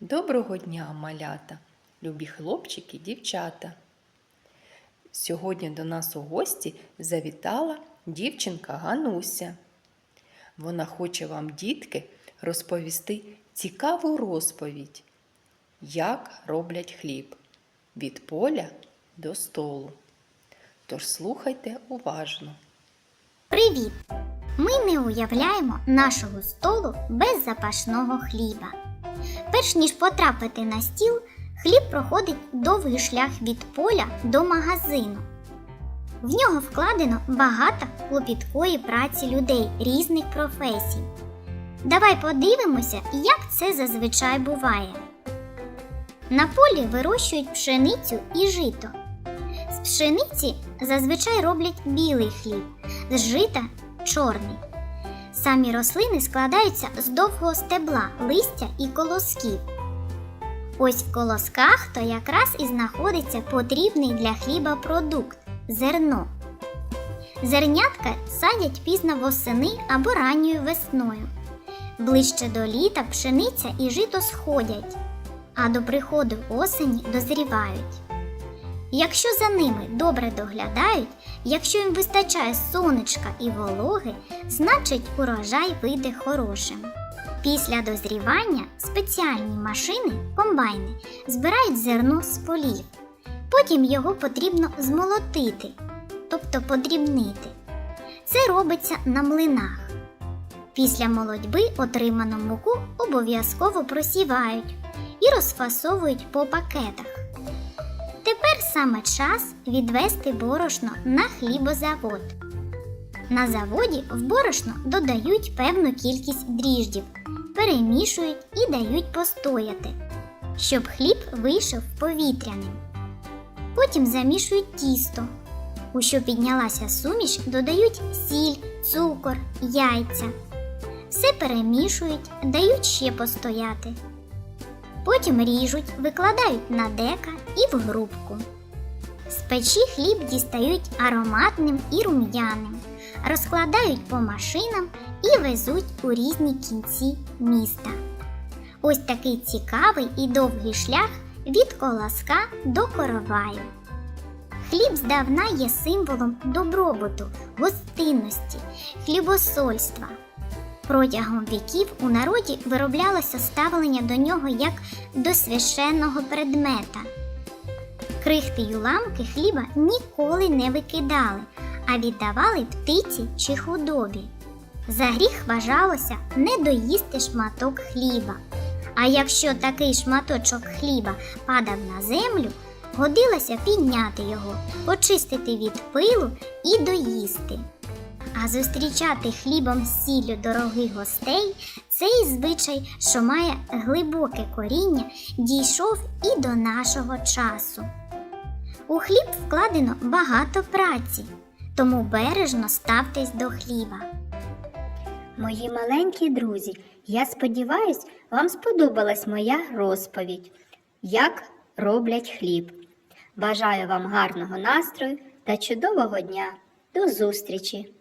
Доброго дня, малята, любі хлопчики, дівчата. Сьогодні до нас у гості завітала дівчинка Гануся. Вона хоче вам, дітки, розповісти цікаву розповідь, як роблять хліб від поля до столу. Тож слухайте уважно. Привіт! Ми не уявляємо нашого столу без запашного хліба. Перш ніж потрапити на стіл, хліб проходить довгий шлях від поля до магазину. В нього вкладено багато клопіткої праці людей різних професій. Давай подивимося, як це зазвичай буває. На полі вирощують пшеницю і жито. З пшениці зазвичай роблять білий хліб, з жита чорний. Самі рослини складаються з довгого стебла, листя і колосків. Ось в колосках то якраз і знаходиться потрібний для хліба продукт зерно. Зернятка садять пізно восени або ранньою весною. Ближче до літа пшениця і жито сходять, а до приходу осені дозрівають. Якщо за ними добре доглядають, якщо їм вистачає сонечка і вологи, значить урожай вийде хорошим. Після дозрівання спеціальні машини, комбайни, збирають зерно з полів. Потім його потрібно змолотити, тобто подрібнити. Це робиться на млинах. Після молодьби отриману муку обов'язково просівають і розфасовують по пакетах. Саме час відвести борошно на хлібозавод. На заводі в борошно додають певну кількість дріждів, перемішують і дають постояти, щоб хліб вийшов повітряним. Потім замішують тісто. У що піднялася суміш, додають сіль, цукор, яйця. Все перемішують, дають ще постояти. Потім ріжуть, викладають на дека і в грубку. З печі хліб дістають ароматним і рум'яним, розкладають по машинам і везуть у різні кінці міста. Ось такий цікавий і довгий шлях від колоска до короваю. Хліб здавна є символом добробуту, гостинності, хлібосольства. Протягом віків у народі вироблялося ставлення до нього як до священного предмета. Крихти й уламки хліба ніколи не викидали, а віддавали птиці чи худобі. За гріх вважалося не доїсти шматок хліба. А якщо такий шматочок хліба падав на землю, годилося підняти його, очистити від пилу і доїсти. А зустрічати хлібом з сіллю дорогих гостей цей звичай, що має глибоке коріння, дійшов і до нашого часу. У хліб вкладено багато праці, тому бережно ставтесь до хліба. Мої маленькі друзі, я сподіваюсь, вам сподобалась моя розповідь, як роблять хліб. Бажаю вам гарного настрою та чудового дня. До зустрічі!